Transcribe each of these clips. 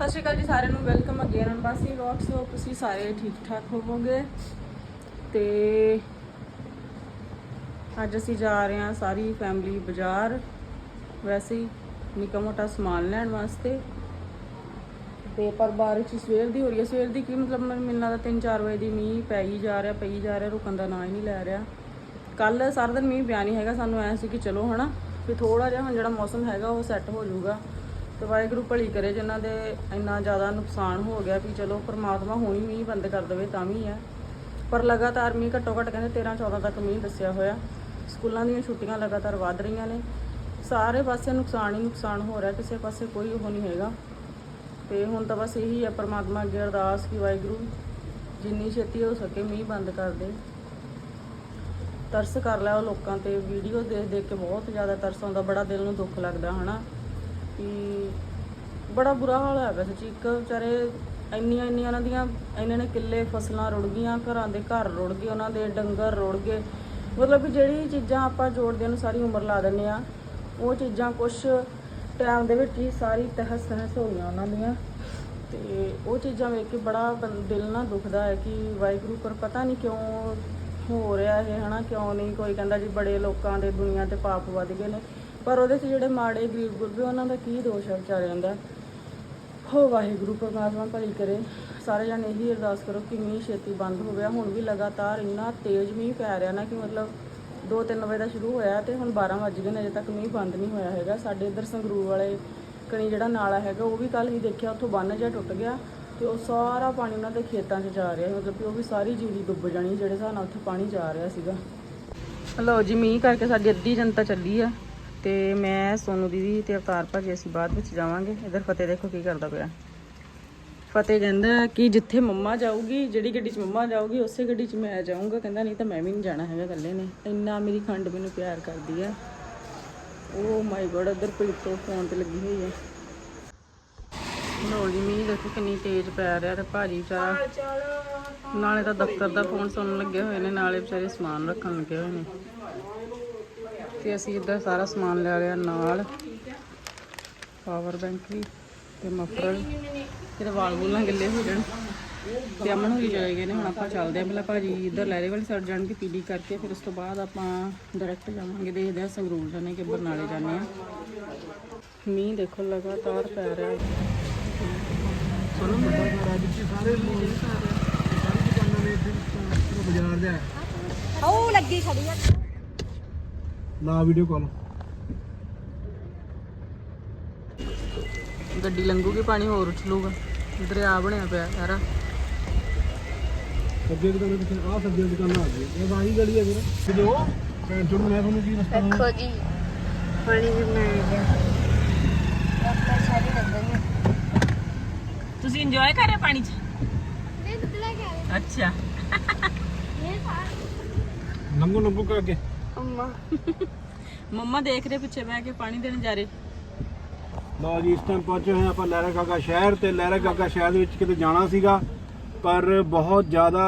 ਸਤਿ ਸ਼੍ਰੀ ਅਕਾਲ ਜੀ ਸਾਰਿਆਂ ਨੂੰ welcome again on Basi vlogs hope ਤੁਸੀਂ ਸਾਰੇ ਠੀਕ ਠਾਕ ਹੋਵੋਗੇ। ਤੇ ਅੱਜ ਅਸੀਂ ਜਾ ਰਹੇ ਹਾਂ ਸਾਰੀ ਫੈਮਿਲੀ ਬਾਜ਼ਾਰ। ਵੈਸੇ ਨਿੱਕਾ ਮੋਟਾ ਸਮਾਨ ਲੈਣ ਵਾਸਤੇ। ਤੇ ਪਰ ਬਾਰਿਸ਼ ਸਵੇਰ ਦੀ ਹੋ ਰਹੀ ਹੈ। ਸਵੇਰ ਦੀ ਕੀ ਮਤਲਬ ਮੈਨੂੰ ਮੈਨੂੰ ਲੱਗਦਾ 3-4 ਵਜੇ ਦੀ ਮੀਂਹ ਪੈ ਹੀ ਜਾ ਰਿਹਾ, ਪਈ ਜਾ ਰਿਹਾ, ਰੁਕਣ ਦਾ ਨਾਂ ਹੀ ਨਹੀਂ ਲੈ ਰਿਹਾ। ਕੱਲ ਸਾਰਾ ਦਿਨ ਮੀਂਹ ਪਿਆ ਨਹੀਂ ਹੈਗਾ। ਸਾਨੂੰ ਐ ਸੀ ਕਿ ਚਲੋ ਹਨਾ, ਵੀ ਥੋੜਾ ਜਿਹਾ ਹੁਣ ਜਿਹੜਾ ਮੌਸਮ ਹੈਗਾ ਉਹ ਸੈੱਟ ਹੋ ਜਾਊਗਾ। ਤੇ ਵਾਹਿਗੁਰੂ ਭਲੀ ਕਰੇ ਜਿਨ੍ਹਾਂ ਦੇ ਇੰਨਾ ਜ਼ਿਆਦਾ ਨੁਕਸਾਨ ਹੋ ਗਿਆ ਵੀ ਚਲੋ ਪ੍ਰਮਾਤਮਾ ਹੁਣੀ ਮੀਂਹ ਬੰਦ ਕਰ ਦੇਵੇ ਤਾਂ ਵੀ ਹੈ। ਪਰ ਲਗਾਤਾਰ ਮੀਂਹ ਘੱਟੋ ਘੱਟ ਕਹਿੰਦੇ 13 14 ਤੱਕ ਮੀਂਹ ਦੱਸਿਆ ਹੋਇਆ। ਸਕੂਲਾਂ ਦੀਆਂ ਛੁੱਟੀਆਂ ਲਗਾਤਾਰ ਵੱਧ ਰਹੀਆਂ ਨੇ। ਸਾਰੇ ਪਾਸੇ ਨੁਕਸਾਨ ਹੀ ਨੁਕਸਾਨ ਹੋ ਰਿਹਾ, ਕਿਸੇ ਪਾਸੇ ਕੋਈ ਉਹ ਨਹੀਂ ਹੈਗਾ। ਤੇ ਹੁਣ ਤਾਂ ਬਸ ਇਹੀ ਹੈ ਪਰਮਾਤਮਾ ਅੱਗੇ ਅਰਦਾਸ ਕਿ ਵਾਹਿਗੁਰੂ ਜਿੰਨੀ ਛੇਤੀ ਹੋ ਸਕੇ ਮੀਂਹ ਬੰਦ ਕਰ ਦੇ। ਤਰਸ ਕਰ ਲਿਆ ਉਹ ਲੋਕਾਂ ਤੇ, ਵੀਡੀਓ ਦੇਖ ਦੇਖ ਕੇ ਬਹੁਤ ਜ਼ਿਆਦਾ ਤਰਸ ਆਉਂਦਾ, ਬੜਾ ਦਿਲ ਨੂੰ ਦੁੱਖ ਲੱਗਦਾ, ਹਨਾ? ਕਿ ਬੜਾ ਬੁਰਾ ਹਾਲ ਹੋਇਆ ਪਿਆ ਸੱਚੀ। ਇੱਕ ਵਿਚਾਰੇ ਇੰਨੀਆਂ ਇੰਨੀਆਂ ਉਹਨਾਂ ਦੀਆਂ ਇਹਨਾਂ ਨੇ ਕਿੱਲੇ ਫਸਲਾਂ ਰੁੜ ਗਈਆਂ, ਘਰਾਂ ਦੇ ਘਰ ਰੁੜ ਗਏ, ਉਹਨਾਂ ਦੇ ਡੰਗਰ ਰੁੜ ਗਏ। ਮਤਲਬ ਕਿ ਜਿਹੜੀ ਚੀਜ਼ਾਂ ਆਪਾਂ ਜੋੜਦੇ ਨੂੰ ਸਾਰੀ ਉਮਰ ਲਾ ਦਿੰਦੇ ਆ ਉਹ ਚੀਜ਼ਾਂ ਕੁਝ ਟਾਈਮ ਦੇ ਵਿੱਚ ਹੀ ਸਾਰੀ ਤਹਿਸ ਤਹਿਸ ਹੋ ਗਈਆਂ ਉਹਨਾਂ ਦੀਆਂ। ਤੇ ਉਹ ਚੀਜ਼ਾਂ ਵੇਖ ਕੇ ਬੜਾ ਦਿਲ ਨਾਲ ਦੁਖਦਾ ਹੈ ਕਿ ਵਾਹਿਗੁਰੂ ਪਰ ਪਤਾ ਨਹੀਂ ਕਿਉਂ ਹੋ ਰਿਹਾ ਇਹ, ਹਨਾ? ਕਿਉਂ ਨਹੀਂ? ਕੋਈ ਕਹਿੰਦਾ ਜੀ ਬੜੇ ਲੋਕਾਂ ਦੇ ਦੁਨੀਆ ਤੇ ਪਾਪ ਵੱਧ ਗਏ ਨੇ। ਪਰ ਉਹਦੇ 'ਚ ਜਿਹੜੇ ਮਾੜੇ ਗਰੀਬ ਗੁਰਬੇ ਉਹਨਾਂ ਦਾ ਕੀ ਦੋਸ਼ ਹੈ ਵਿਚਾਰਿਆਂ ਦਾ? ਹੋ ਵਾਹਿਗੁਰੂ, ਪਰਮਾਤਮਾ ਭਲੀ ਕਰੇ। ਸਾਰੇ ਜਣੇ ਇਹੀ ਅਰਦਾਸ ਕਰੋ ਕਿ ਮੀਂਹ ਛੇਤੀ ਬੰਦ ਹੋ ਗਿਆ ਹੁਣ ਵੀ ਲਗਾਤਾਰ ਇੰਨਾ ਤੇਜ਼ ਮੀਂਹ ਪੈ ਰਿਹਾ ਨਾ ਕਿ ਮਤਲਬ 2-3 ਵਜੇ ਦਾ ਸ਼ੁਰੂ ਹੋਇਆ ਤੇ ਹੁਣ 12 ਵੱਜ ਗਏ ਨੇ, ਅਜੇ ਤੱਕ ਮੀਂਹ ਬੰਦ ਨਹੀਂ ਹੋਇਆ ਹੈਗਾ। ਸਾਡੇ ਇੱਧਰ ਸੰਗਰੂਰ ਵਾਲੇ ਕਣੀ ਜਿਹੜਾ ਨਾਲਾ ਹੈਗਾ, ਉਹ ਵੀ ਕੱਲ ਹੀ ਦੇਖਿਆ, ਉੱਥੋਂ ਬੰਨ ਜਿਹਾ ਟੁੱਟ ਗਿਆ ਤੇ ਉਹ ਸਾਰਾ ਪਾਣੀ ਉਹਨਾਂ ਦੇ ਖੇਤਾਂ 'ਚ ਜਾ ਰਿਹਾ ਮਤਲਬ ਕਿ ਉਹ ਵੀ ਸਾਰੀ ਜੀਰੀ ਡੁੱਬ ਜਾਣੀ, ਜਿਹੜੇ ਹਿਸਾਬ ਨਾਲ ਉੱਥੇ ਪਾਣੀ ਜਾ ਰਿਹਾ ਸੀਗਾ। ਲਓ ਜੀ, ਮੀਂਹ ਕਰਕੇ ਸਾਡੀ ਅੱਧੀ ਜਨਤਾ ਚੱਲੀ ਆ। ਤੇ ਮੈਂ ਸੋਨੂ ਦੀਦੀ ਤੇ ਅਵਤਾਰ ਭਾਜੀ ਅਸੀਂ ਬਾਅਦ ਵਿੱਚ ਜਾਵਾਂਗੇ। ਇਧਰ ਫਤਿਹ ਦੇਖੋ ਕੀ ਕਰਦਾ ਪਿਆ। ਫਤਿਹ ਕਹਿੰਦਾ ਕਿ ਜਿੱਥੇ ਮੰਮਾ ਜਾਊਗੀ ਜਿਹੜੀ ਗੱਡੀ 'ਚ ਮੰਮਾ ਜਾਊਗੀ ਉਸੇ ਗੱਡੀ 'ਚ ਮੈਂ ਜਾਊਂਗਾ। ਕਹਿੰਦਾ ਨਹੀਂ ਤਾਂ ਮੈਂ ਵੀ ਨਹੀਂ ਜਾਣਾ ਹੈਗਾ ਇਕੱਲੇ ਨੇ। ਇੰਨਾ ਮੇਰੀ ਖੰਡ ਮੈਨੂੰ ਪਿਆਰ ਕਰਦੀ ਆ। ਓ ਮਾਈ ਗੋਡ ਉਧਰ ਪਲੀਤੋ ਫੋਨ ਤੇ ਲੱਗੀ ਹੋਈ ਹੈ ਜੀ ਮੀਂਹ ਦੇਖੋ ਕਿੰਨੀ ਤੇਜ਼ ਪੈ ਰਿਹਾ ਤੇ ਭਾਜੀ ਵਿਚਾਰਾ ਨਾਲੇ ਤਾਂ ਦਫ਼ਤਰ ਦਾ ਫੋਨ ਸੁਣਨ ਲੱਗੇ ਹੋਏ ਨੇ ਨਾਲੇ ਵਿਚਾਰੇ ਸਮਾਨ ਰੱਖਣ ਲੱਗੇ ਹੋਏ ਨੇ। ਤੇ ਅਸੀਂ ਇੱਧਰ ਸਾਰਾ ਸਮਾਨ ਲੈ ਲਿਆ ਨਾਲ। ਪਾਵਰ ਬੈਂਕ ਵੀ ਤੇ ਮਫਰਲ ਇਹਦੇ ਵਾਲ ਵੂਲ ਨਾ ਗਿੱਲੇ ਹੋ ਜਾਣ। ਤੇ ਅਮਨ ਹੋਈ ਜਾਏਗੇ ਨੇ ਹੁਣ ਆਪਾਂ ਚੱਲਦੇ ਆਂ ਪਹਿਲਾਂ ਭਾਜੀ ਇੱਧਰ ਲਹਿਰੇ ਵਾਲੀ ਸਾਈਡ ਜਾਣਗੇ ਪੀਡੀ ਕਰਕੇ ਫਿਰ ਉਸ ਤੋਂ ਬਾਅਦ ਆਪਾਂ ਡਾਇਰੈਕਟ ਜਾਵਾਂਗੇ। ਦੇਖਦੇ ਆ ਸੰਗਰੂਰ ਜਾਣੇ ਕਿ ਬਰਨਾਲੇ ਜਾਣੇ ਆ। ਮੀਂਹ ਦੇਖੋ ਲਗਾਤਾਰ ਪੈ ਰਿਹਾ। ਮੁੰਡਾ ਮਹਾਰਾਜ ਜੀ ਸਾਰੇ ਲੋਕ ਸਾਰੀ ਦੁਕਾਨਾਂ ਦੇ ਬਾਜ਼ਾਰ ਜਾ ਉਹ ਲੱਗੀ ਖੜੀ ਆ। ਲਾ ਵੀਡੀਓ ਕਾਲ ਗੱਡੀ ਲੰਘੂਗੀ ਪਾਣੀ ਹੋਰ ਉਛਲੂਗਾ ਦਰਿਆ ਬਣਿਆ ਪਿਆ ਸਾਰਾ। ਸਬਜ਼ੀ ਦੁਕਾਨਾਂ ਪਿੱਛੇ ਆਹ ਸਬਜ਼ੀ ਦੀ ਦੁਕਾਨਾਂ ਆ ਗਈ। ਇਹ ਵਾਹੀ ਗਲੀ ਹੈ ਵੀਰ। ਕਿਦੋ ਭੈਣ ਚੋਦ ਮੈਂ ਤੁਹਾਨੂੰ ਕੀ ਰਸਤਾ ਦੇਖੋ ਜੀ ਪਾਣੀ ਵੀ ਬਣਾਇਆ ਗਿਆ। ਆਪਾਂ ਸਾਰੇ ਲੱਗਣਗੇ ਤੁਸੀਂ ਇੰਜੋਏ ਕਰ ਰਹੇ ਪਾਣੀ 'ਚ? ਨਹੀਂ ਬਦਲਾ ਗਿਆ ਅੱਛਾ। ਇਹ ਸਾਰਾ ਲੰਗੋ ਲੰਗੋ ਕਰ ਅੱਗੇ ਅੰਮਾ। ਮੰਮਾ ਦੇਖ ਰਹੇ ਪਿੱਛੇ ਬਹਿ ਕੇ ਪਾਣੀ ਦੇ ਨਜ਼ਾਰੇ ਲਓ ਜੀ ਇਸ ਟਾਈਮ ਪਹੁੰਚੇ ਹੋਏ ਆਪਾਂ ਲਹਿਰਾ ਗਾਗਾ ਸ਼ਹਿਰ ਤੇ। ਲਹਿਰਾ ਗਾਗਾ ਸ਼ਹਿਰ ਦੇ ਵਿੱਚ ਕਿਤੇ ਜਾਣਾ ਸੀਗਾ ਪਰ ਬਹੁਤ ਜ਼ਿਆਦਾ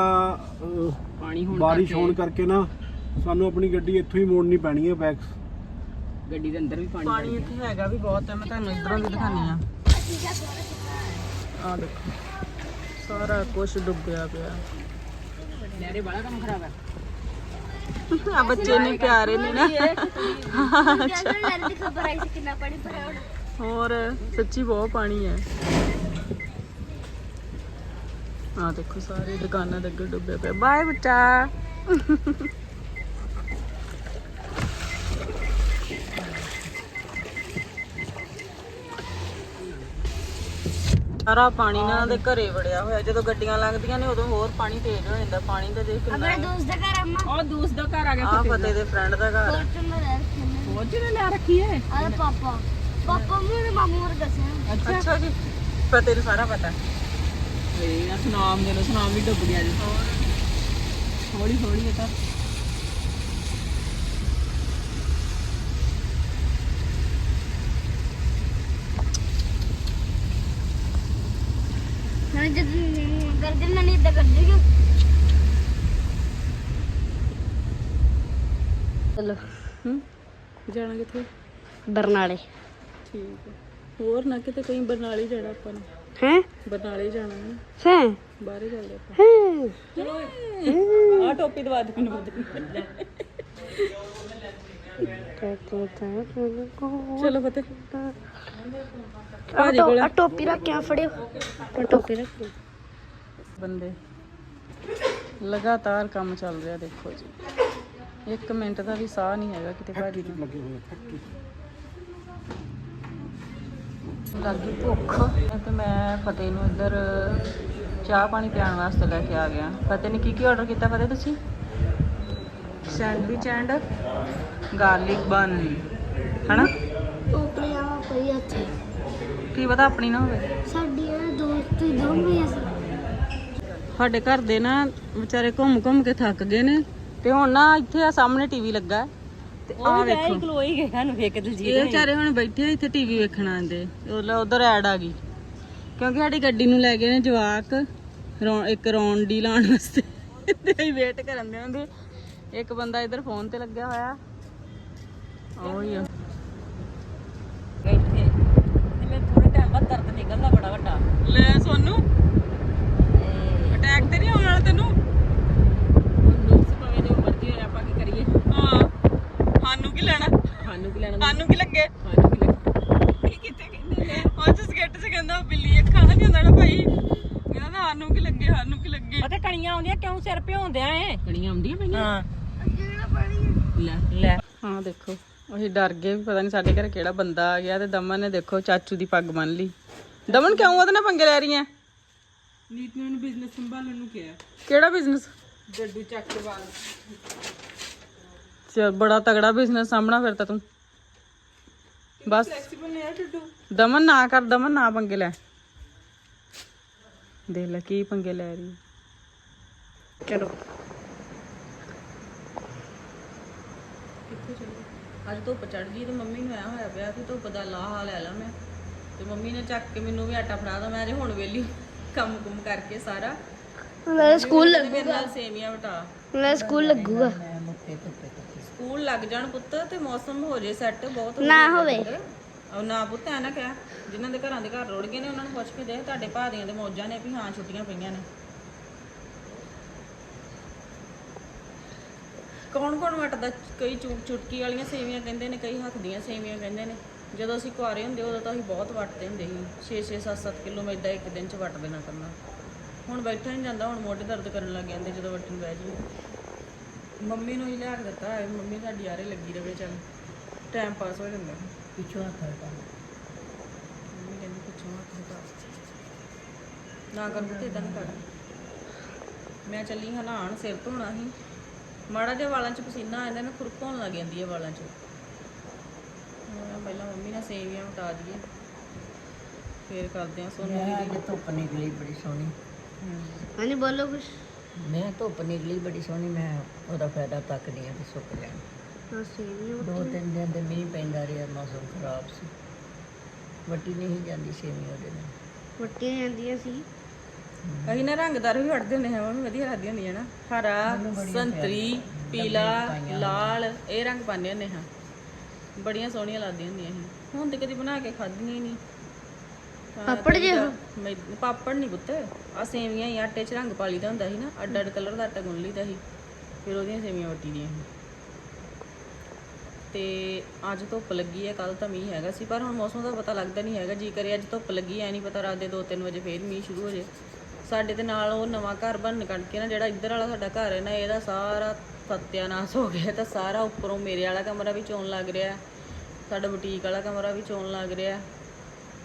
ਪਾਣੀ ਹੋਣ ਬਾਰਿਸ਼ ਹੋਣ ਕਰਕੇ ਨਾ ਸਾਨੂੰ ਆਪਣੀ ਗੱਡੀ ਇੱਥੋਂ ਹੀ ਮੋੜਨੀ ਪੈਣੀ ਹੈ ਬੈਕ ਗੱਡੀ ਦੇ ਅੰਦਰ ਵੀ ਪਾਣੀ ਪਾਣੀ ਇੱਥੇ ਹੈਗਾ ਵੀ ਬਹੁਤ ਹੈ ਮੈਂ ਤੁਹਾਨੂੰ ਇਧਰੋਂ ਵੀ ਦਿਖਾਣੀ ਆ ਆ ਦੇਖੋ ਸਾਰਾ ਕੁਝ ਡੁੱਬਿਆ ਪਿਆ। ਨਹਿਰੇ ਬੜਾ ਕੰਮ ਖਰਾਬ ਹੈ। ਆ ਬੱਚੇ ਨੇ ਪਿਆਰੇ ਨੇ ਨਾ। ਜਦੋਂ ਲੈਣ ਦੀ ਖਬਰ ਆਈ ਸੀ ਕਿੰਨਾ ਪਾਣੀ ਭਰਿਆ ਹੋਣਾ ਹੋਰ, ਸੱਚੀ ਬਹੁਤ ਪਾਣੀ ਹੈ। ਆ ਦੇਖੋ ਸਾਰੇ ਦੁਕਾਨਾਂ ਦੇ ਅੱਗੇ ਡੁੱਬੇ ਪਏ। ਬਾਏ ਬੱਚਾ ਸਾਰਾ ਪਾਣੀ ਨਾ ਉਹਨਾਂ ਦੇ ਘਰੇ ਵੜਿਆ ਹੋਇਆ। ਜਦੋਂ ਗੱਡੀਆਂ ਲੰਘਦੀਆਂ ਨੇ ਉਦੋਂ ਹੋਰ ਪਾਣੀ ਤੇਜ਼ ਹੋ ਜਾਂਦਾ। ਪਾਣੀ ਦਾ ਦੇਖ ਕਿੰਨਾ ਦੋਸਤ ਦਾ ਘਰ ਅੰਮਾ। ਉਹ ਦੂਸ ਦਾ ਘਰ ਆ ਗਿਆ ਆ ਫਤਿਹ ਦੇ ਫਰੈਂਡ ਦਾ ਘਰ। ਹੈ ਫੋਰਚੂਨਰ ਰਹਿ ਰੱਖੇ ਨੇ? ਫੌਜ ਨੇ ਲੈ ਰੱਖੀ ਹੈ ਆਹ ਪਾਪਾ। ਪਾਪਾ ਮੇਰੇ ਮਾਮੂ ਹੋਰ ਦੱਸਿਆ। ਅੱਛਾ। ਜੀ। ਫਤਿਹ ਨੂੰ ਸਾਰਾ ਪਤਾ। ਆ ਸੁਨਾਮ ਦੇ ਲੋ ਸੁਨਾਮ ਵੀ ਡੁੱਬ ਗਿਆ ਜੀ। ਹੌਲੀ ਹੌਲੀ ਇਹ ਤਾਂ ਨਾ ਜਦ ਗਰਦਨ ਨਾਲ ਨਹੀਂ ਇਦਾਂ ਕਰ ਦੇਗੀ ਚਲੋ ਹੂੰ? ਜਾਣਾ ਕਿੱਥੇ ਬਰਨਾਲੇ। ਠੀਕ ਹੈ। ਹੋਰ ਨਾ ਕਿਤੇ ਕਈ ਬਰਨਾਲੇ ਜਾਣਾ ਆਪਾਂ ਨੇ। ਹੈ? ਬਰਨਾਲੇ ਜਾਣਾ ਹੈ। ਸੇ ਬਾਹਰੇ ਚੱਲਦੇ ਆਪਾਂ। ਹੈ? ਚਲੋ ਆ ਟੋਪੀ ਦਵਾ ਦੇ ਮੈਨੂੰ। ਚਲੋ ਫਤਿਹ। ਭਾਜੀ ਕੋਲ ਆ। ਟੋਪੀ ਰੱਖ ਕੇ ਆ ਫੜਿਓ। ਆ ਟੋਪੀ ਰੱਖ ਬੰਦੇ ਲਗਾਤਾਰ ਕੰਮ ਚੱਲ ਰਿਹਾ ਦੇਖੋ ਜੀ। ਇੱਕ ਮਿੰਟ ਦਾ ਵੀ ਸਾਹ ਨਹੀਂ ਹੈਗਾ ਕਿਤੇ ਭਾਜੀ ਨੂੰ। ਲੱਗੇ ਹੋਏ ਲੱਗੀ ਭੁੱਖ। ਤੇ ਮੈਂ ਫਤਿਹ ਨੂੰ ਇੱਧਰ ਚਾਹ ਪਾਣੀ ਪਿਆਉਣ ਵਾਸਤੇ ਲੈ ਕੇ ਆ ਗਿਆ। ਫਤਿਹ ਨੇ ਕੀ ਕੀ ਆਰਡਰ ਕੀਤਾ ਫਤਿਹ ਤੁਸੀਂ? ਸੈਂਡਵਿਚ ਐਂਡ ਗਾਰਲਿਕ ਬਨ ਹਨਾ? ਟੋਪੀ ਆ ਪਈ ਇੱਥੇ। ਕੀ ਪਤਾ ਆਪਣੀ ਨਾ ਹੋਵੇ। ਸਾਡੀਆਂ ਦੋਸਤ ਦੋਵੇਂ ਅਸੀਂ ਸਾਡੇ ਘਰ ਦੇ ਨਾ ਵਿਚਾਰੇ ਘੁੰਮ ਘੁੰਮ ਕੇ ਥੱਕ ਗਏ ਨੇ ਤੇ ਹੁਣ ਨਾ ਇੱਥੇ ਆ ਸਾਹਮਣੇ ਟੀਵੀ ਲੱਗਾ ਹੈ। ਤੇ ਆ ਵੇਖੋ। ਖਲੋਈ ਗਏ ਸਾਨੂੰ ਵੇਖ ਇਹ ਵਿਚਾਰੇ ਹੁਣ ਬੈਠੇ ਆ ਇੱਥੇ ਟੀਵੀ ਵੇਖਣ ਆਂਦੇ ਉਧਰ ਐਡ ਆ ਗਈ। ਕਿਉਂਕਿ ਸਾਡੀ ਗੱਡੀ ਨੂੰ ਲੈ ਗਏ ਨੇ ਜਵਾਕ ਇੱਕ ਰੌਂਡੀ ਲਾਉਣ ਵਾਸਤੇ ਤੇ ਵੇਟ ਕਰਨ ਦੇ ਹੁੰਦੇ ਇੱਕ ਬੰਦਾ ਇੱਧਰ ਫੋਨ ਤੇ ਲੱਗਿਆ ਹੋਇਆ। ਉਹ ਹੀ ਆ। ਇੱਥੇ ਤੇ ਮੈਂ ਥੋੜੇ ਟਾਈਮ ਬਾਅਦ ਦਰਦ ਨਿਕਲਦਾ ਬੜਾ ਵੱਡਾ। ਲੈ ਸੋਨੂੰ ਅਟੈਕ ਤੇ ਨਹੀਂ ਆਉਣ ਵਾਲਾ ਤੈਨੂੰ? ਨੂਸ ਭਾਵੇਂ ਜੋ ਮਰਜ਼ੀ ਹੋਏ ਆਪਾਂ ਕੀ ਕਰੀਏ? ਹਾਂ। ਸਾਨੂੰ ਕੀ ਲੈਣਾ? ਸਾਨੂੰ ਕੀ ਲੈਣਾ? ਸਾਨੂੰ ਕੀ ਲੱਗੇ? ਸਾਨੂੰ ਕੀ ਲੱਗਦਾ ਇਹ ਕਿੱਥੇ ਕਹਿੰਦੇ ਨੇ? ਉਹ ਚ ਸਕੇਟ ਚ ਕਹਿੰਦਾ ਬਿੱਲੀ ਅੱਖਾਂ ਦਾ ਨਹੀਂ ਹੁੰਦਾ ਨਾ ਭਾਈ। ਕਹਿੰਦਾ ਨਾ ਸਾਨੂੰ ਕੀ ਲੱਗੇ ਸਾਨੂੰ ਕੀ ਲੱਗੇ? ਅਤੇ ਕਣੀਆਂ ਆਉਂਦੀਆਂ ਕਿਉਂ ਸਿਰ ਭਿਉਂਦਿਆਂ ਏ ਕਣੀਆਂ ਆਉਂਦੀਆਂ ਪਈਆਂ? ਹਾਂ। ਲੈ। ਲੈ। ਹਾਂ ਦੇਖੋ। ਅਸੀਂ ਡਰ ਗਏ ਵੀ ਪਤਾ ਨਹੀਂ ਸਾਡੇ ਘਰ ਕਿਹੜਾ ਬੰਦਾ ਆ ਗਿਆ ਤੇ ਦਮਨ ਨੇ ਦੇਖੋ ਚਾਚੂ ਦੀ ਪੱਗ ਬੰਨ ਲਈ। ਦਮਨ ਕਿਉਂ ਉਹਦੇ ਨਾਲ ਪੰਗੇ ਲੈ ਰਹੀ ਐ? ਨੀਤ ਨੂੰ ਬਿਜ਼ਨਸ ਸੰਭਾਲਣ ਨੂੰ ਕਿਹਾ। ਕਿਹੜਾ ਬਿਜ਼ਨਸ ਡੱਡੂ ਚੱਕ ਕੇ ਬਾਲ ਚ ਬੜਾ ਤਗੜਾ ਬਿਜ਼ਨਸ ਸਾਹਮਣਾ ਫਿਰ ਤਾਂ ਤੂੰ। ਬਸ। ਦਮਨ ਨਾ ਕਰ ਦਮਨ ਨਾ ਪੰਗੇ ਲੈ। ਦੇਖ ਲੈ ਕੀ ਪੰਗੇ ਲੈ ਰਹੀ। ਹੈ। ਚਲੋ। ਕਿੱਥੇ ਚੱਲੀ ਅੱਜ ਧੁੱਪ ਚੜ ਗਈ ਤੇ ਮੰਮੀ ਨੂੰ ਆਇਆ ਹੋਇਆ ਪਿਆ ਕਿ ਧੁੱਪ ਦਾ ਲਾਹਾ ਲੈ ਲਾ ਮੈਂ। ਤੇ ਮੰਮੀ ਨੇ ਚੱਕ ਕੇ ਮੈਨੂੰ ਵੀ ਆਟਾ ਫੜਾ ਤਾ ਮੈਂ ਅਜੇ ਹੁਣ ਵੇਲੀ ਕੰਮ ਕੁਮ ਕਰਕੇ ਸਾਰਾ। ਮੇਰਾ ਸਕੂਲ ਨਾਲ ਸੇਮੀਆਂ ਵਟਾ। ਮੇਰਾ ਸਕੂਲ ਲੱਗੂਗਾ। ਸਕੂਲ ਲੱਗ ਜਾਣ ਪੁੱਤ ਤੇ ਮੌਸਮ ਹੋ ਜੇ ਸੈੱਟ ਬਹੁਤ ਨਾ ਹੋਵੇ। ਉਹ ਨਾ ਪੁੱਤ ਐ ਨਾ ਕਹਿ। ਜਿਨ੍ਹਾਂ ਦੇ ਘਰਾਂ ਦੇ ਘਰ ਰੁੜ ਗਏ ਨੇ ਉਹਨਾਂ ਨੂੰ ਪੁੱਛ ਕੇ ਦੇ। ਤੁਹਾਡੇ ਭਾਦੀਆਂ ਦੇ ਮੌਜਾਂ ਨੇ ਵੀ ਹਾਂ ਛੁੱਟੀਆਂ ਪਈਆਂ ਨੇ। ਕੌਣ ਕੌਣ ਵਟਦਾ? ਕਈ ਚੂਕ ਚੁਟਕੀ ਵਾਲੀਆਂ ਸੇਵੀਆਂ ਕਹਿੰਦੇ ਨੇ ਕਈ ਹੱਥ ਦੀਆਂ ਸੇਵੀਆਂ ਕਹਿੰਦੇ ਨੇ। ਜਦੋਂ ਅਸੀਂ ਕੁਆਰੇ ਹੁੰਦੇ ਉਦੋਂ ਤਾਂ ਅਸੀਂ ਬਹੁਤ ਵਟਦੇ ਹੁੰਦੇ ਸੀ। 6 6 7 7 ਕਿਲੋ ਮੈਦਾ ਇੱਕ ਦਿਨ ਚ ਵਟ ਦੇਣਾ ਕਰਨਾ। ਹੁਣ ਬੈਠਾ ਨਹੀਂ ਜਾਂਦਾ ਹੁਣ ਮੋਢੇ ਦਰਦ ਕਰਨ ਲੱਗ ਜਾਂਦੇ ਜਦੋਂ ਵਟਣ ਬਹਿ ਜੀ ਮੰਮੀ ਨੂੰ ਹੀ ਲਿਆ ਕੇ ਦਿੱਤਾ ਹੈ ਮੰਮੀ ਸਾਡੀ ਆਰੇ ਲੱਗੀ ਰਵੇ ਚੱਲ। ਟਾਈਮ ਪਾਸ ਹੋ ਜਾਂਦਾ। ਪਿੱਛੋਂ ਹੱਥ ਹਟਾ ਮੰਮੀ ਕਹਿੰਦੀ ਪਿੱਛੋਂ ਹੱਥ ਹਟਾ ਨਾ ਕਰ ਇਦਾਂ ਨਹੀਂ ਕਰ। ਮੈਂ ਚੱਲੀ ਹਾਂ ਨਹਾਉਣ ਸਿਰ ਧੋਣਾ ਸੀ। ਮਾੜਾ ਜਿਹਾ ਵਾਲਾਂ 'ਚ ਪਸੀਨਾ ਆ ਜਾਂਦਾ ਨਾ ਖੁਰਕ ਹੋਣ ਲੱਗ ਜਾਂਦੀ ਹੈ ਵਾਲਾਂ 'ਚ। ਮੈਂ ਪਹਿਲਾਂ ਮੰਮੀ ਨਾਲ ਸੇਵੀਆਂ ਉਟਾ ਦਈਏ। ਫੇਰ ਕਰਦੇ ਆ ਸੋਨੂੰ ਮੈਂ ਅੱਜ ਧੁੱਪ ਨਿਕਲੀ ਬੜੀ ਸੋਹਣੀ। ਹਾਂਜੀ ਬੋਲੋ ਕੁਛ। ਮੈਂ ਧੁੱਪ ਨਿਕਲੀ ਬੜੀ ਸੋਹਣੀ ਮੈਂ ਉਹਦਾ ਫਾਇਦਾ ਤੱਕਦੀ ਆ ਕਿ ਸੁੱਕ ਜਾਣ। ਹਾਂ ਸੇਵੀਆਂ ਦੋ ਤਿੰਨ ਦਿਨ ਦੇ ਮੀਂਹ ਪੈਂਦਾ ਰਿਹਾ ਮੌਸਮ ਖਰਾਬ ਸੀ। ਵੱਟੀ ਨਹੀਂ ਜਾਂਦੀ ਸੇਮੀ ਉਹਦੇ ਨਾਲ। ਵੱਟੀਆਂ ਜਾਂਦੀਆਂ ਸੀ। ਅਸੀਂ ਨਾ ਰੰਗਦਾਰ ਵੀ ਵੜਦੇ ਹੁੰਦੇ ਹਾਂ ਮੰਮੀ ਵਧੀਆ ਲੱਗਦੀਆਂ ਹੁੰਦੀਆਂ ਨਾ। ਹਰਾ ਸੰਤਰੀ ਪੀਲਾ ਲਾਲ ਇਹ ਰੰਗ ਪਾਉਂਦੇ ਹੁੰਦੇ ਹਾਂ ਬੜੀਆਂ ਸੋਹਣੀਆਂ ਲੱਗਦੀਆਂ ਹੁੰਦੀਆਂ ਸੀ। ਹੁਣ ਤੇ ਕਦੀ ਬਣਾ ਕੇ ਖਾਧੀਆਂ ਹੀ ਨਹੀਂ। ਪਾਪੜ ਮੈਂ- ਪਾਪੜ ਨਹੀਂ ਪੁੱਤ। ਆ ਸੇਵੀਆਂ ਹੀ ਆਟੇ 'ਚ ਰੰਗ ਪਾ ਲਈਦਾ ਹੁੰਦਾ ਸੀ ਨਾ। ਅੱਡ ਅੱਡ ਕਲਰ ਦਾ ਆਟਾ ਗੁੰਨ ਲਈਦਾ ਸੀ। ਫਿਰ ਉਹਦੀਆਂ ਸੇਵੀਆਂ ਵੱਟੀ ਦੀਆਂ ਸੀ। ਤੇ ਅੱਜ ਧੁੱਪ ਲੱਗੀ ਹੈ ਕੱਲ ਤਾਂ ਮੀਂਹ ਹੈਗਾ ਸੀ ਪਰ ਹੁਣ ਮੌਸਮ ਦਾ ਪਤਾ ਲੱਗਦਾ ਨਹੀਂ ਹੈਗਾ। ਜੀ ਕਰੇ ਅੱਜ ਧੁੱਪ ਲੱਗੀ ਐ ਨਹੀਂ ਪਤਾ ਰਾਤ ਦੇ 2-3 ਵਜੇ ਫੇਰ ਮੀਂਹ ਸ਼ੁਰੂ ਹੋ ਜੇ। ਸਾਡੇ ਤੇ ਨਾਲ ਉਹ ਨਵਾਂ ਘਰ ਬਣਨ ਕਰਕੇ ਨਾ ਜਿਹੜਾ ਇੱਧਰ ਵਾਲਾ ਸਾਡਾ ਘਰ ਹੈ ਨਾ ਇਹਦਾ ਸਾਰਾ ਸੱਤਿਆਨਾਸ਼ ਹੋ ਗਿਆ। ਤਾਂ ਸਾਰਾ ਉੱਪਰੋਂ ਮੇਰੇ ਵਾਲਾ ਕਮਰਾ ਵੀ ਚੋਣ ਲੱਗ ਰਿਹਾ ਸਾਡਾ ਬੁਟੀਕ ਵਾਲਾ ਕਮਰਾ ਵੀ ਚੋਣ ਲੱਗ ਰਿਹਾ।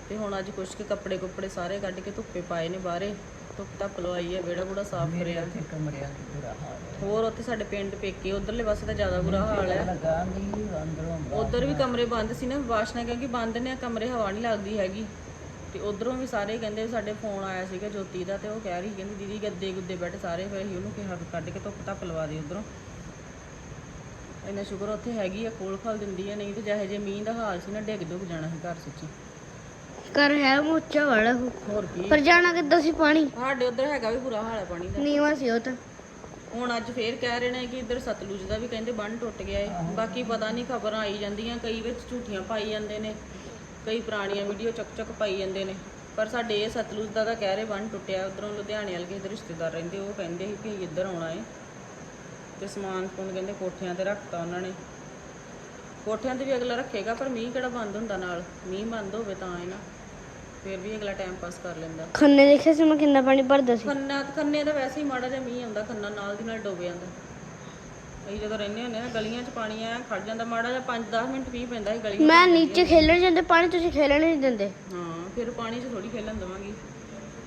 ਤੇ ਹੁਣ ਅੱਜ ਕੁਛ ਕੁ ਕੱਪੜੇ ਕੁੱਪੜੇ ਸਾਰੇ ਕੱਢ ਕੇ ਧੁੱਪੇ ਪਾਏ ਨੇ ਬਾਹਰੇ। ਧੁੱਪ ਧੱਪ ਲਵਾਈ ਹੈ ਵਿਹੜਾ ਬੂੜਾ ਸਾਫ਼ ਕਰਿਆ। ਤੇ ਕਮਰਿਆਂ ਦੀ ਬੁਰਾ ਹਾਲ ਹੈ। ਹੋਰ ਉੱਥੇ ਸਾਡੇ ਪਿੰਡ ਪੇਕੇ ਉਧਰਲੇ ਪਾਸੇ ਤਾਂ ਜ਼ਿਆਦਾ ਬੁਰਾ ਹਾਲ ਹੈ। ਲਗਾ ਨਹੀਂ ਅੰਦਰੋਂ ਉਧਰ ਵੀ ਕਮਰੇ ਬੰਦ ਸੀ ਨਾ ਵਾਸ਼ਨਾ ਕਿਉਂਕਿ ਬੰਦ ਨੇ ਕਮਰੇ ਹਵਾ ਨਹੀਂ ਲੱਗਦੀ ਹੈਗੀ। ਤੇ ਉਧਰੋਂ ਵੀ ਸਾਰੇ ਕਹਿੰਦੇ ਸਾਡੇ ਫੋਨ ਆਇਆ ਸੀਗਾ ਜੋਤੀ ਦਾ ਤੇ ਉਹ ਕਹਿ ਰਹੀ ਕਹਿੰਦੀ ਦੀਦੀ ਗੱਦੇ ਗੁੱਦੇ ਬੈਠੇ ਸਾਰੇ ਫਿਰ ਅਸੀਂ ਉਹਨੂੰ ਕਿਹਾ ਵੀ ਕੱਢ ਕੇ ਧੁੱਪ ਧੱਪ ਲਵਾ ਦੇ ਉਧਰੋਂ। ਇੰਨਾ ਸ਼ੁਕਰ ਉੱਥੇ ਹੈਗੀ ਆ ਕੋਲ ਖਲ ਦਿੰਦੀ ਆ ਨਹੀਂ ਤੇ ਜਿਹੇ ਜੇ ਮੀਂਹ ਦਾ ਹਾਲ ਸੀ ਨਾ ਡਿੱਗ ਡੁੱਗ ਜਾਣਾ ਸੀ ਘਰ ਸੱਚੀ। ਕਰ ਹੈ ਮੋਚਾ ਵਾਲਾ। ਹੋਰ ਕੀ? ਪਰ ਜਾਣਾ ਕਿੱਦਾਂ ਸੀ ਪਾਣੀ? ਸਾਡੇ ਉਧਰ ਹੈਗਾ ਵੀ ਬੁਰਾ ਹਾਲ ਹੈ ਪਾਣੀ ਦਾ। ਨੀਵਾ ਸੀ ਉਹ ਤਾਂ। ਹੁਣ ਅੱਜ ਫੇਰ ਕਹਿ ਰਹੇ ਨੇ ਕਿ ਇੱਧਰ ਸਤਲੁਜ ਦਾ ਵੀ ਕਹਿੰਦੇ ਬੰਨ ਟੁੱਟ ਗਿਆ ਏ। ਬਾਕੀ ਪਤਾ ਨਹੀਂ ਖਬਰਾਂ ਆਈ ਜਾਂਦੀਆਂ ਕਈ ਵਿੱਚ ਝੂਠੀਆਂ ਪਾਈ ਜਾਂਦੇ ਨੇ। ਕਈ ਪੁਰਾਣੀਆਂ ਵੀਡੀਓ ਚੱਕ ਚੱਕ ਪਾਈ ਜਾਂਦੇ ਨੇ। ਪਰ ਸਾਡੇ ਇਹ ਸਤਲੁਜ ਦਾ ਤਾਂ ਕਹਿ ਰਹੇ ਬੰਨ ਟੁੱਟਿਆ ਉਧਰੋਂ ਲੁਧਿਆਣੇ ਵਾਲੇ ਕਿਸੇ ਦੇ ਰਿਸ਼ਤੇਦਾਰ ਰਹਿੰਦੇ ਉਹ ਕਹਿੰਦੇ ਸੀ ਕਿ ਇੱਧਰ ਆਉਣਾ ਏ। ਤੇ ਸਮਾਨ ਸਮੂਨ ਕਹਿੰਦੇ ਕੋਠਿਆਂ ਤੇ ਰੱਖਤਾ ਉਹਨਾਂ ਨੇ। ਕੋਠਿਆਂ ਤੇ ਵੀ ਅਗਲਾ ਰੱਖੇਗਾ ਪਰ ਮੀਂਹ ਕਿਹੜਾ ਬੰਦ ਹੁੰਦਾ ਨਾਲ? ਮੀਂਹ ਬੰਦ ਹੋਵੇ ਤਾਂ ਹੀ ਨਾ। ਫਿਰ ਵੀ ਅਗਲਾ ਟਾਈਮ ਪਾਸ ਕਰ ਲੈਂਦਾ। ਖੰਨੇ ਦੇਖਿਆ ਸੀ ਮੈਂ ਕਿੰਨਾ ਪਾਣੀ ਭਰਦਾ ਸੀ? ਖੰਨਾ ਖੰਨੇ ਦਾ ਵੈਸੇ ਹੀ ਮਾੜਾ ਜਿਹਾ ਮੀਂਹ ਆਉਂਦਾ ਖੰਨਾ ਨਾਲ ਦੀ ਨਾਲ ਡੁੱਬ ਜਾਂਦਾ। ਅਸੀਂ ਜਦੋਂ ਰਹਿੰਦੇ ਹੁੰਦੇ ਆ ਗਲੀਆਂ 'ਚ ਪਾਣੀ ਆ ਖੜ ਜਾਂਦਾ ਮਾੜਾ ਜਿਹਾ 5-10 ਮਿੰਟ ਮੀਂਹ ਪੈਂਦਾ ਸੀ ਗਲੀਆਂ 'ਚ। ਮੈਂ ਨੀਚੇ ਖੇਲਣ ਜਾਂਦੇ ਪਾਣੀ ਤੁਸੀਂ ਖੇਲਣ ਨਹੀਂ ਦਿੰਦੇ। ਹਾਂ ਫਿਰ ਪਾਣੀ 'ਚ ਥੋੜੀ ਖੇਲਣ ਦਵਾਂਗੀ।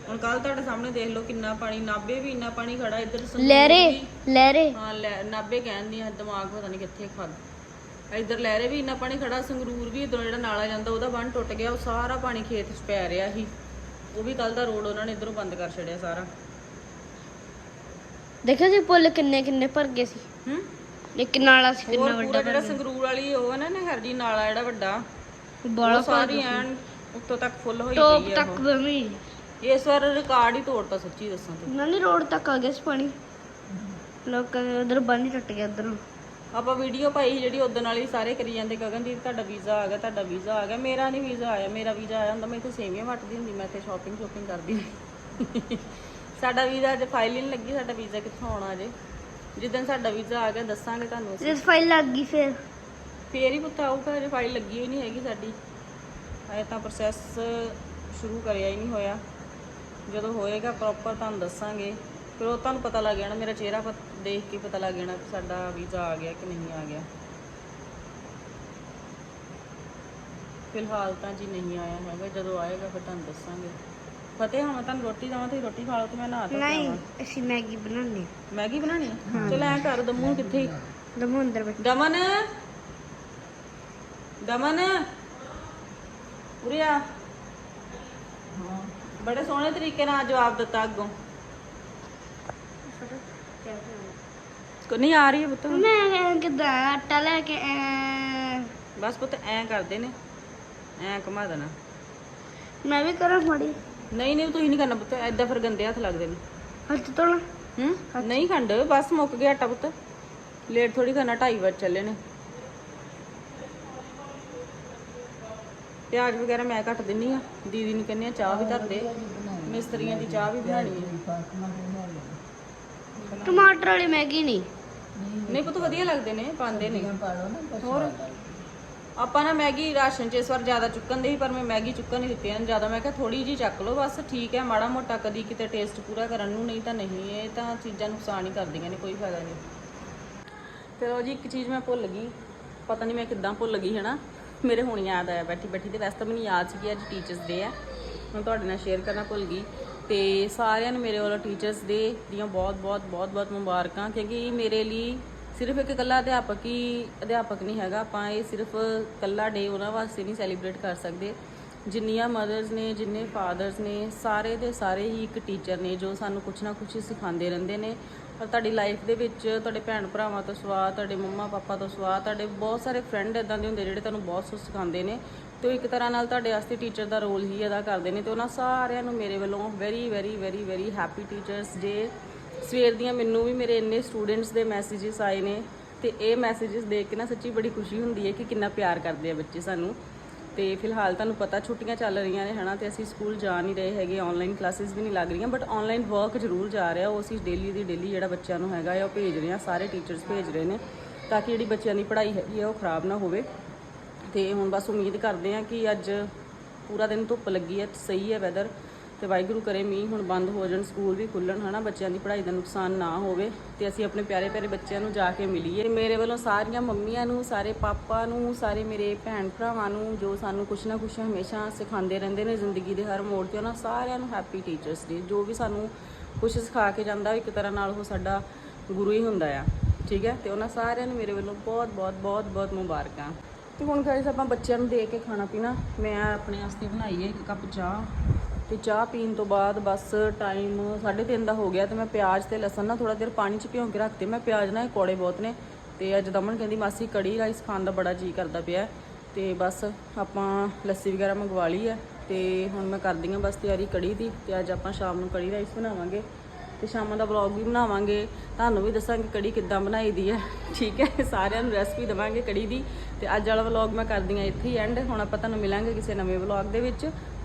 ਹੁਣ ਕੱਲ ਤੁਹਾਡੇ ਸਾਹਮਣੇ ਦੇਖ ਲਓ ਕਿੰਨਾ ਪਾਣੀ ਨਾਬੇ ਵੀ ਇੰਨਾ ਪਾਣੀ ਖੜਾ ਇੱਧਰ ਸੰਗਰੂਰ ਲਹਿਰੇ ਵੀ। ਲਹਿਰੇ। ਹਾਂ ਲੈ ਨਾਬੇ ਕਹਿੰਦੀ ਆ ਦਿਮਾਗ ਪਤਾ ਨਹੀਂ ਕਿੱਥੇ ਖੱਦ ਇੱਧਰ ਲਹਿਰੇ ਵੀ ਇੰਨਾ ਪਾਣੀ ਖੜਾ ਸੰਗਰੂਰ ਵੀ ਇਧਰੋਂ ਜਿਹੜਾ ਨਾਲਾ ਜਾਂਦਾ ਉਹਦਾ ਬੰਨ ਟੁੱਟ ਗਿਆ ਉਹ ਸਾਰਾ ਪਾਣੀ ਖੇਤ 'ਚ ਪੈ ਰਿਹਾ ਸੀ। ਉਹ ਵੀ ਕੱਲ ਦਾ ਰੋਡ ਉਹਨਾਂ ਨੇ ਇਧਰੋਂ ਬੰਦ ਕਰ ਛੱਡਿਆ ਸਾਰਾ। ਦੇਖਿਆ ਸੀ ਪੁੱਲ ਕਿੰਨੇ ਕਿੰਨੇ ਭਰ ਗਏ ਸੀ। ਹੂੰ? ਇੱਕ ਨਾਲਾ ਸੀ ਕਿੰਨਾ ਹੋਰ ਪੂਰਾ ਜਿਹੜਾ ਸੰਗਰੂਰ ਵਾਲੀ ਉਹ ਹੈ ਨਾ ਨਹਿਰ ਜੀ ਨਾਲਾ ਜਿਹੜਾ ਵੱਡਾ ਬੜਾ ਉਹ ਸਾਰੀ ਐਨ ਉੱਤੋਂ ਤੱਕ ਫੁੱਲ ਹੋਈ ਟੋਪ ਗਈ ਆ ਤੱਕ ਉਹ ਇਸ ਵਾਰ ਰਿਕਾਰਡ ਹੀ ਤੋੜਤਾ ਸੱਚੀ ਦੱਸਾਂ ਤੇ। ਨਾਨੀ ਰੋਡ ਤੱਕ ਆ ਗਿਆ ਸੀ ਪਾਣੀ। ਲੋਕਾਂ ਦੇ ਉਧਰ ਬੰਨ ਹੀ ਟੁੱਟ ਗਿਆ ਉਧਰ। ਆਪਾਂ ਵੀਡੀਓ ਪਾਈ ਸੀ ਜਿਹੜੀ ਉਦੋਂ ਵਾਲੀ ਸਾਰੇ ਕਰੀ ਜਾਂਦੇ ਗਗਨਦੀਪ ਤੁਹਾਡਾ ਵੀਜ਼ਾ ਆ ਗਿਆ ਤੁਹਾਡਾ ਵੀਜ਼ਾ ਆ ਗਿਆ ਮੇਰਾ ਨਹੀਂ ਵੀਜ਼ਾ ਆਇਆ ਮੇਰਾ ਵੀਜ਼ਾ ਆਇਆ ਹੁੰਦਾ ਮੈਂ ਇੱਥੇ ਸੇਵੀਆਂ ਵੱਟਦੀ ਹੁੰਦੀ ਮੈਂ ਇੱਥੇ ਸ਼ਾਪਿੰਗ ਸ਼ਾਪਿੰਗ ਕਰਦੀ ਹੁੰਦੀ। ਸਾਡਾ ਵੀਜ਼ਾ ਅਜੇ ਫਾਈਲ ਹੀ ਨਹੀਂ ਲੱਗੀ ਸਾਡਾ ਵੀਜ਼ਾ ਕਿੱਥੋਂ ਆਉਣਾ ਅਜੇ ਜਿੱਦਣ ਸਾਡਾ ਵੀਜ਼ਾ ਆ ਗਿਆ ਦੱਸਾਂਗੇ ਤੁਹਾਨੂੰ ਅਸੀਂ। ਜਦ ਫਾਈਲ ਲੱਗ ਗਈ ਫਿਰ? ਫੇਰ ਹੀ ਪਤਾ ਆਊਗਾ ਅਜੇ ਫਾਈਲ ਲੱਗੀ ਹੋਈ ਨਹੀਂ ਹੈਗੀ ਸਾਡੀ। ਅਜੇ ਤਾਂ ਪ੍ਰੋਸੈਸ ਸ਼ੁਰੂ ਕਰਿਆ ਹੀ ਨਹੀਂ ਹੋਇਆ। ਜਦੋਂ ਹੋਏਗਾ ਪ੍ਰੋਪਰ ਤੁਹਾਨੂੰ ਦੱਸਾਂਗੇ। ਫਿਰ ਉਹ ਤੁਹਾਨੂੰ ਪਤਾ ਲੱਗ ਜਾਣਾ ਮੇਰਾ ਚਿਹਰਾ ਪਤ- ਦੇਖ ਕੇ ਪਤਾ ਲੱਗ ਜਾਣਾ ਕਿ ਸਾਡਾ ਵੀਜ਼ਾ ਆ ਗਿਆ ਕਿ ਨਹੀਂ ਆ ਗਿਆ। ਫਿਲਹਾਲ ਤਾਂ ਜੀ ਨਹੀਂ ਆਇਆ ਹੈਗਾ ਜਦੋਂ ਆਏਗਾ ਫਿਰ ਤੁਹਾਨੂੰ ਦੱਸਾਂਗੇ। ਫਤਿਹ ਹਾਂ ਮੈਂ ਤੁਹਾਨੂੰ ਰੋਟੀ ਦੇਵਾਂ ਤੇ ਰੋਟੀ ਖਾ ਲਓ ਤੇ ਮੈਂ ਨਹਾ ਤਾ ਨਹੀਂ ਅਸੀਂ ਮੈਗੀ ਬਣਾਉਣੀ ਮੈਗੀ ਬਣਾਣੀ ਚਲ ਐ ਕਰ ਦਮੂ ਕਿੱਥੇ? ਦਮੋ ਅੰਦਰ ਬੈਠ। ਦਮਨ। ਦਮਨ। ਉਰੇ ਆ। ਬੜੇ ਸੋਹਣੇ ਤਰੀਕੇ ਨਾਲ ਜਵਾਬ ਦਿੱਤਾ ਅੱਗੋਂ। ਕੋ ਨਹੀਂ ਆ ਰਹੀ ਪੁੱਤ। ਮੈਂ ਕਿਦਾਂ ਆਟਾ ਲੈ ਕੇ ਐਂ- ਬਸ ਪੁੱਤ ਐ ਕਰਦੇ ਨੇ। ਐ ਘੁਮਾ ਦੇਣਾ। ਮੈਂ ਵੀ ਕਰਾਂ ਫੜੀ ਨਹੀਂ ਨਹੀਂ ਤੁਸੀਂ ਨਹੀਂ ਕਰਨਾ ਪੁੱਤ ਐਦਾਂ ਫਿਰ ਗੰਦੇ ਹੱਥ ਲੱਗਦੇ ਨੇ। ਹੱਥ ਧੋਣਾ? ਹੂੰ ਨਹੀਂ ਖੰਡ ਬਸ ਮੁੱਕ ਗਿਆ ਆਟਾ ਪੁੱਤ। ਲੇਟ ਥੋੜੀ ਕਰਨਾ 2:30 ਵਜੇ ਚੱਲੇ ਨੇ। ਪਿਆਜ਼ ਵਗੈਰਾ ਮੈਂ ਕੱਟ ਦਿੰਨੀ ਆ ਦੀਦੀ ਨੂੰ ਕਹਿੰਨੀ ਆ ਚਾਹ ਵੀ ਧਰ ਦੇ। ਮਿਸਤਰੀਆਂ ਦੀ ਚਾਹ ਵੀ ਬਣਾਣੀ ਹੈ ਟਮਾਟਰ ਵਾਲੀ ਮੈਗੀ ਨਹੀਂ ਨਹੀਂ ਪੁੱਤ ਵਧੀਆ ਲੱਗਦੇ ਨੇ ਪਾਉਂਦੇ ਨੇ। ਹੋਰ? ਆਪਾਂ ਨਾ ਮੈਗੀ ਰਾਸ਼ਨ ਚ ਇਸ ਵਾਰ ਜ਼ਿਆਦਾ ਚੁੱਕਣ ਦੇ ਸੀ, ਪਰ ਮੈਂ ਮੈਗੀ ਚੁੱਕਣ ਨਹੀਂ ਦਿੱਤੀ। ਇਹਨਾਂ ਜ਼ਿਆਦਾ ਮੈਂ ਕਿਹਾ ਥੋੜੀ ਜੀ ਚੱਕ ਲਓ, ਬਸ ਠੀਕ ਹੈ, ਮਾੜਾ ਮੋਟਾ ਕਦੀ ਕਿਤੇ ਟੇਸਟ ਪੂਰਾ ਕਰਨ ਨੂੰ, ਨਹੀਂ ਤਾਂ ਨਹੀਂ, ਇਹ ਤਾਂ ਚੀਜ਼ਾਂ ਨੁਕਸਾਨ ਹੀ ਕਰਦੀਆਂ ਨੇ, ਕੋਈ ਫਾਇਦਾ ਨਹੀਂ। ਫਿਰ ਉਹ ਜੀ, ਇੱਕ ਚੀਜ਼ ਮੈਂ ਭੁੱਲ ਗਈ। ਪਤਾ ਨਹੀਂ ਮੈਂ ਕਿੱਦਾਂ ਭੁੱਲ ਗਈ ਹੈ ਨਾ ਮੇਰੇ ਹੁਣ ਯਾਦ ਆਇਆ, ਬੈਠੀ ਬੈਠੀ ਤੇ ਵੈਸੇ ਤਾਂ ਮੈਨੂੰ ਯਾਦ ਸੀ ਕਿ ਅੱਜ ਟੀਚਰਸ ਡੇ ਹੈ ਮੈਂ ਤੁਹਾਡੇ ਨਾਲ ਸ਼ੇਅਰ ਕਰਨਾ ਭੁੱਲ ਗਈ। ਤੇ ਸਾਰਿਆਂ ਨੂੰ ਮੇਰੇ ਵੱਲੋਂ ਟੀਚਰਸ ਡੇ ਦੀਆਂ ਬਹੁਤ ਬਹੁਤ ਬਹੁਤ ਬਹੁਤ ਮੁਬਾਰਕਾਂ, ਕਿਉਂਕਿ ਮੇਰੇ ਲਈ ਸਿਰਫ ਇੱਕ ਇਕੱਲਾ ਅਧਿਆਪਕ ਹੀ ਅਧਿਆਪਕ ਨਹੀਂ ਹੈਗਾ, ਆਪਾਂ ਇਹ ਸਿਰਫ ਇਕੱਲਾ ਡੇ ਉਹਨਾਂ ਵਾਸਤੇ ਨਹੀਂ ਸੈਲੀਬ੍ਰੇਟ ਕਰ ਸਕਦੇ। ਜਿੰਨੀਆਂ ਮਦਰਸ ਨੇ, ਜਿੰਨੇ ਫਾਦਰਸ ਨੇ, ਸਾਰੇ ਦੇ ਸਾਰੇ ਹੀ ਇੱਕ ਟੀਚਰ ਨੇ ਜੋ ਸਾਨੂੰ ਕੁਝ ਨਾ ਕੁਝ ਸਿਖਾਉਂਦੇ ਰਹਿੰਦੇ ਨੇ। ਔਰ ਤੁਹਾਡੀ ਲਾਈਫ ਦੇ ਵਿੱਚ ਤੁਹਾਡੇ ਭੈਣ ਭਰਾਵਾਂ ਤੋਂ ਸਵਾ ਤੁਹਾਡੇ ਮੰਮਾ ਪਾਪਾ ਤੋਂ ਸਵਾ ਤੁਹਾਡੇ ਬਹੁਤ ਸਾਰੇ ਫਰੈਂਡ ਇਦਾਂ ਦੇ ਹੁੰਦੇ ਜਿਹੜੇ ਤੁਹਾਨੂੰ ਬਹੁਤ ਕੁਝ ਸਿਖਾਉਂਦੇ ਨੇ ਤੇ ਉਹ ਇੱਕ ਤਰ੍ਹਾਂ ਨਾਲ ਤੁਹਾਡੇ ਵਾਸਤੇ ਟੀਚਰ ਦਾ ਰੋਲ ਹੀ ਅਦਾ ਕਰਦੇ ਨੇ ਤੇ ਉਹਨਾਂ ਸਾਰਿਆਂ ਨੂੰ ਮੇਰੇ ਵੱਲੋਂ very very very very happy teachers day ਸਵੇਰ ਦੀਆਂ ਮੈਨੂੰ ਵੀ ਮੇਰੇ ਇੰਨੇ ਸਟੂਡੈਂਟਸ ਦੇ ਮੈਸੇजेस ਆਏ ਨੇ ਤੇ ਇਹ ਮੈਸੇजेस ਦੇਖ ਕੇ ਨਾ ਸੱਚੀ ਬੜੀ ਖੁਸ਼ੀ ਹੁੰਦੀ ਹੈ ਕਿ ਕਿੰਨਾ ਪਿਆਰ ਕਰਦੇ ਆ ਬੱਚੇ ਸਾਨੂੰ। ਤੇ ਫਿਲਹਾਲ ਤੁਹਾਨੂੰ ਪਤਾ ਛੁੱਟੀਆਂ ਚੱਲ ਰਹੀਆਂ ਨੇ, ਹਨਾ, ਤੇ ਅਸੀਂ ਸਕੂਲ ਜਾ ਨਹੀਂ ਰਹੇ ਹੈਗੇ ਆਨਲਾਈਨ ਕਲਾਸਿਸ ਵੀ ਨਹੀਂ ਲੱਗ ਰਹੀਆਂ ਬਟ ਆਨਲਾਈਨ ਵਰਕ ਜ਼ਰੂਰ ਜਾ ਰਿਹਾ। ਉਹ ਅਸੀਂ ਡੇਲੀ ਦੀ ਡੇਲੀ ਜਿਹੜਾ ਬੱਚਿਆਂ ਨੂੰ ਹੈਗਾ ਆ, ਉਹ ਭੇਜ ਰਹੇ ਆ, ਸਾਰੇ ਟੀਚਰਸ ਭੇਜ ਰਹੇ ਨੇ ਤਾਂ ਕਿ ਜਿਹੜੀ ਬੱਚਿਆਂ ਦੀ ਪੜ੍ਹਾਈ ਹੈਗੀ ਆ, ਉਹ ਖਰਾਬ ਨਾ ਹੋਵੇ। ਤੇ ਹੁਣ ਬਸ ਉਮੀਦ ਕਰਦੇ ਆ ਕਿ ਅੱਜ ਪੂਰਾ ਦਿਨ ਧੁੱਪ ਲੱਗੀ ਹੈ, ਸਹੀ ਹੈ ਵੈਦਰ ਤੇ ਵਾਹਿਗੁਰੂ ਕਰੇ ਮੀਂਹ ਹੁਣ ਬੰਦ ਹੋ ਜਾਣ, ਸਕੂਲ ਵੀ ਖੁੱਲਣ ਹਨਾ, ਬੱਚਿਆਂ ਦੀ ਪੜ੍ਹਾਈ ਦਾ ਨੁਕਸਾਨ ਨਾ ਹੋਵੇ ਤੇ ਅਸੀਂ ਆਪਣੇ ਪਿਆਰੇ ਪਿਆਰੇ ਬੱਚਿਆਂ ਨੂੰ ਜਾ ਕੇ ਮਿਲੀਏ। ਮੇਰੇ ਵੱਲੋਂ ਸਾਰੀਆਂ ਮੰਮੀਆਂ ਨੂੰ, ਸਾਰੇ ਪਾਪਾ ਨੂੰ, ਸਾਰੇ ਮੇਰੇ ਭੈਣ ਭਰਾਵਾਂ ਨੂੰ ਜੋ ਸਾਨੂੰ ਕੁਛ ਨਾ ਕੁਛ ਹਮੇਸ਼ਾ ਸਿਖਾਉਂਦੇ ਰਹਿੰਦੇ ਨੇ ਜ਼ਿੰਦਗੀ ਦੇ ਹਰ ਮੋੜ ਤੇ, ਉਹਨਾਂ ਸਾਰਿਆਂ ਨੂੰ ਹੈਪੀ ਟੀਚਰਸ ਡੇ ਜੋ ਵੀ ਸਾਨੂੰ ਕੁਛ ਸਿਖਾ ਕੇ ਜਾਂਦਾ ਇੱਕ ਤਰ੍ਹਾਂ ਨਾਲ ਉਹ ਸਾਡਾ ਗੁਰੂ ਹੀ ਹੁੰਦਾ ਆ, ਠੀਕ ਹੈ? ਤੇ ਉਹਨਾਂ ਸਾਰਿਆਂ ਨੂੰ ਮੇਰੇ ਵੱਲੋਂ ਬਹੁਤ ਬਹੁਤ ਬਹੁਤ ਬਹੁਤ ਮੁਬਾਰਕਾਂ। ਤੇ ਹੁਣ ਗਾਇਸ ਆਪਾਂ ਬੱਚਿਆਂ ਨੂੰ ਦੇ ਕੇ ਖਾਣਾ ਪੀਣਾ ਮੈਂ ਆਪਣੇ ਵਾਸਤੇ ਬਣਾਈ ਹੈ ਇੱਕ ਕੱਪ ਚਾਹ। ਤੇ ਚਾਹ ਪੀਣ ਤੋਂ ਬਾਅਦ ਬਸ ਟਾਈਮ 3:30 ਦਾ ਹੋ ਗਿਆ ਤੇ ਮੈਂ ਪਿਆਜ਼ ਤੇ ਲਸਣ ਨਾ ਥੋੜਾ ਦੇਰ ਪਾਣੀ 'ਚ ਭਿਉਂ ਕੇ ਰੱਖਤੇ। ਮੈਂ ਪਿਆਜ਼ ਨਾ ਇਹ ਕੌੜੇ ਬਹੁਤ ਨੇ ਤੇ ਅੱਜ ਦਮਨ ਕਹਿੰਦੀ ਮਾਸੀ ਕੜੀ ਰਾਈਸ ਖਾਣ ਦਾ ਬੜਾ ਜੀ ਕਰਦਾ ਪਿਆ ਤੇ ਬਸ ਆਪਾਂ ਲੱਸੀ ਵਗੈਰਾ ਮੰਗਵਾ ਲਈ ਹੈ ਤੇ ਹੁਣ ਮੈਂ ਕਰਦੀ ਹਾਂ ਬਸ ਤਿਆਰੀ ਕੜੀ ਦੀ ਤੇ ਅੱਜ ਆਪਾਂ ਸ਼ਾਮ ਨੂੰ ਕੜੀ ਰਾਈਸ ਬਣਾਵਾਂਗੇ ਤੇ ਸ਼ਾਮਾਂ ਦਾ ਵਲੌਗ ਵੀ ਬਣਾਵਾਂਗੇ। ਤੁਹਾਨੂੰ ਵੀ ਦੱਸਾਂਗੇ ਕੜੀ ਕਿੱਦਾਂ ਬਣਾਈ ਦੀ ਹੈ। ਠੀਕ ਹੈ, ਸਾਰਿਆਂ ਨੂੰ ਰੈਸਪੀ ਦਵਾਂਗੇ ਕੜੀ ਦੀ ਤੇ ਅੱਜ ਵਾਲਾ ਵਲੌਗ ਮੈਂ ਕਰਦੀ ਹਾਂ ਇੱਥੇ ਹੀ ਐਂਡ ਹੁਣ ਆਪਾਂ ਤੁਹਾਨੂੰ ਮਿਲਾਂਗੇ ਕਿਸੇ ਨਵੇਂ ਵਲੌਗ ਦੇ ਵਿੱਚ।